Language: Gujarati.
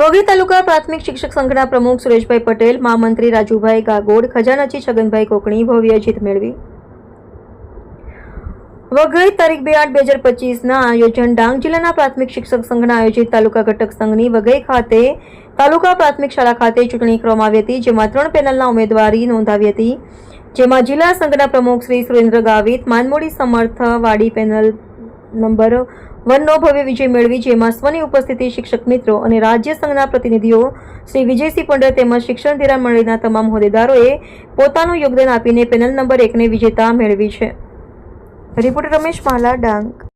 વઘઈ તાલુકા પ્રાથમિક શિક્ષક સંઘના પ્રમુખ સુરેશભાઈ પટેલ, મહામંત્રી રાજુભાઈ ગાગોડ, ખજાનાચી છગનભાઈ કોકણી, ભવ્ય જીત મેળવી. વઘઈ તારીખ બે આઠ બે હજાર પચીસના આયોજન ડાંગ જિલ્લાના પ્રાથમિક શિક્ષક સંઘના આયોજિત તાલુકા ઘટક સંઘની વઘઈ ખાતે તાલુકા પ્રાથમિક શાળા ખાતે ચૂંટણી કરવામાં આવી હતી, જેમાં ત્રણ પેનલના ઉમેદવારી નોંધાવી હતી. જેમાં જિલ્લા સંઘના પ્રમુખ શ્રી સુરેન્દ્ર ગાવિત, માનમોડી સમર્થ વાડી પેનલ નંબર વનનો ભવ્ય વિજય મેળવી જેમાં સ્વની ઉપસ્થિતિ શિક્ષક મિત્રો અને રાજ્ય સંઘના પ્રતિનિધિઓ શ્રી વિજયસિંહ પંડ્યા તેમજ શિક્ષણ ધિરાણ મંડળીના તમામ હોદ્દેદારોએ પોતાનું યોગદાન આપીને પેનલ નંબર એકને વિજેતા મેળવી છે. રિપોર્ટર રમેશ માલા ડાંગ.